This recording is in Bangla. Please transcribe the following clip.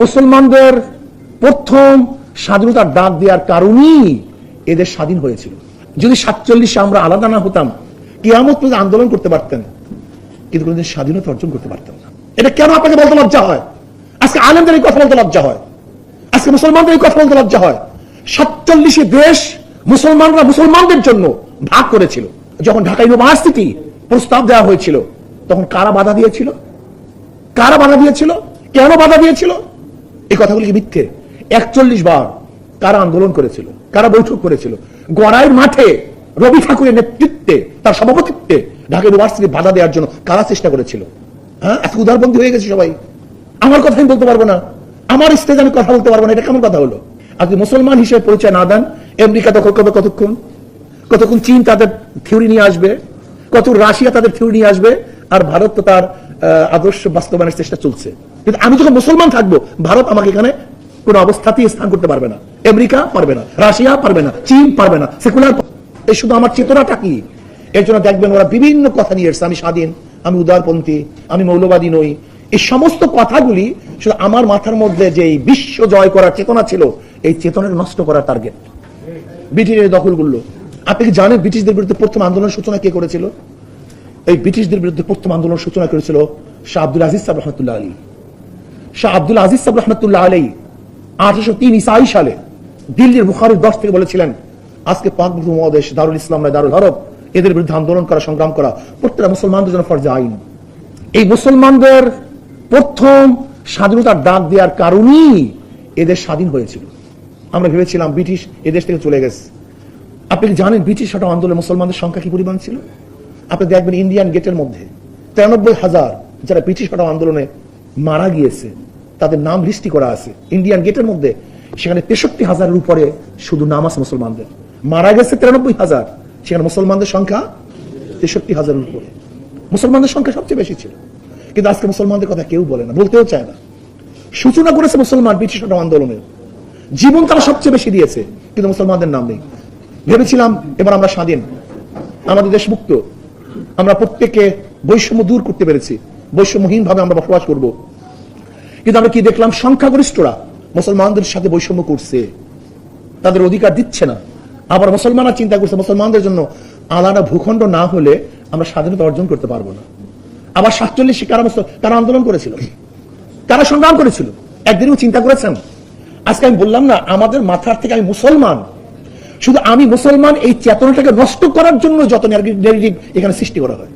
মুসলমানদের প্রথম স্বাধীনতার ডাক দেওয়ার কারণেই এদের স্বাধীন হয়েছিল। যদি সাতচল্লিশে আমরা আলাদা না হতাম, কিয়ামত পর্যন্ত আন্দোলন করতে পারতেন, কিন্তু কোনদিন স্বাধীনতা অর্জন করতে পারতেন না। এটা কেন আপনাকে বলতে লজ্জা হয়? আজকে আলেমদের এই কথা বলতে লজ্জা হয়? আজকে মুসলমানদের এই কথা বলতে লজ্জা হয়? সাতচল্লিশে দেশ মুসলমানরা মুসলমানদের জন্য ভাগ করেছিল। যখন ঢাকা ইউনিভার্সিটি প্রস্তাব দেওয়া হয়েছিল, তখন কারা বাধা দিয়েছিল? কারা বাধা দিয়েছিল? কেন বাধা দিয়েছিল? এই কথাগুলি কি মিথ্যে? একচল্লিশ বার কারা আন্দোলন করেছিল কারা বৈঠক করেছিল। গড়াইয়ের মাঠে রবি ঠাকুরের নেতৃত্বে, তার সভাপতিত্বে ঢাকা ইউনিভার্সিটি বাধা দেওয়ার জন্য কারা চেষ্টা করেছিল। হ্যাঁ? এত উদারবন্দী হয়ে গেছে সবাই। আমার কথা আমি বলতে পারব না। আমার স্টেজ আমি কথা বলতে পারব না, এটা কেমন কথা হলো? আপনি মুসলমান হিসেবে পরিচয় না দেন, আমেরিকা দখল করবে কতক্ষণ? কতক্ষণ চীন তাদের থিওরি নিয়ে আসবে? কত রাশিয়া তাদের থিওরি নিয়ে আসবে? আর ভারত তো তার আদর্শ বাস্তবায়নের চেষ্টা চলছে। কিন্তু আমি যখন মুসলমান থাকব, ভারত আমাকে এখানে কোন অবস্থাতেই স্থান করতে পারবে না। আমেরিকা পারবে না, রাশিয়া পারবে না, চীন পারবে না, সেকুলার এই শুধু আমার চেতনাটা কি? এর জন্য দেখবেন ওরা বিভিন্ন কথা নিয়ে এসছে। আমি স্বাধীন, আমি উদারপন্থী, আমি মৌলবাদী নই। এই সমস্ত কথাগুলি শুধু আমার মাথার মধ্যে যে বিশ্ব জয় করার চেতনা ছিল, এই চেতনাকে নষ্ট করার টার্গেট ব্রিটিশের দখল করল আপনি কি জানেন ব্রিটিশদের বিরুদ্ধে প্রথম আন্দোলন সূচনা কে করেছিল? এই ব্রিটিশদের বিরুদ্ধে প্রথম আন্দোলন সূচনা করেছিল শাহ আব্দুল আজিজ সাহেব রহমতুল্লাহ আলী শাহ আব্দুল আজিজ সাহেব রহমতুল্লাহ আলী আঠারোশো তিন ইসাই সালে দিল্লির বুখারের দশ থেকে বলেছিলেন, আজকে পাক মহাদেশ দারুল ইসলাম নয় দারুল হরব এদের বিরুদ্ধে আন্দোলন করা, সংগ্রাম করা, প্রত্যেকটা মুসলমানদের জন্য ফরজে আইন। এই মুসলমানদের প্রথম স্বাধীনতার ডাক দেওয়ার কারণেই এদের স্বাধীন হয়েছিল। আমরা ভেবেছিলাম ব্রিটিশ এদেশ থেকে চলে গেছে। আপনি কি জানেন ব্রিটিশ হটাও আন্দোলনে মুসলমানদের সংখ্যা কি পরিমাণ ছিল? আপনি দেখবেন ইন্ডিয়ান গেটের মধ্যে তিরানব্বই হাজার যারা ব্রিটিশ হটাও আন্দোলনে মারা গিয়েছে, তাদের নাম লিস্টি করা আছে। ইন্ডিয়ান গেটের মধ্যে, সেখানে তেষট্টি হাজারের উপরে শুধু নাম আছে মুসলমানদের। মারা গেছে তিরানব্বই হাজার, সেখানে মুসলমানদের সংখ্যা তেষট্টি হাজারের উপরে। মুসলমানদের সংখ্যা সবচেয়ে বেশি ছিল। কিন্তু আজকে মুসলমানদের কথা কেউ বলে না, বলতেও চায় না। সূচনা করেছে মুসলমান ব্রিটিশ আন্দোলনের জীবন তারা সবচেয়ে বেশি দিয়েছে, কিন্তু মুসলমানদের নাম নেই। ভেবেছিলাম, এবার আমরা স্বাধীন। আমাদের দেশ মুক্ত আমরা প্রত্যেকে বৈষম্য দূর করতে পেরেছি। বৈষম্যহীন ভাবে আমরা বসবাস করব। কিন্তু আমরা কি দেখলাম? সংখ্যাগরিষ্ঠরা মুসলমানদের সাথে বৈষম্য করছে। তাদের অধিকার দিচ্ছে না। আবার মুসলমানরা চিন্তা করছে, মুসলমানদের জন্য আলাদা ভূখণ্ড না হলে আমরা স্বাধীনতা অর্জন করতে পারব না। আবার সাতচল্লিশে কারা কারা আন্দোলন করেছিল। কারা সংগ্রাম করেছিল। একদিনও চিন্তা করেছেন? আজকে আমি বললাম না, আমাদের মাথার থেকে আমি মুসলমান। শুধু আমি মুসলমান, এই চেতনাটাকে নষ্ট করার জন্য যত নেগেটিভ এখানে সৃষ্টি করা হয়।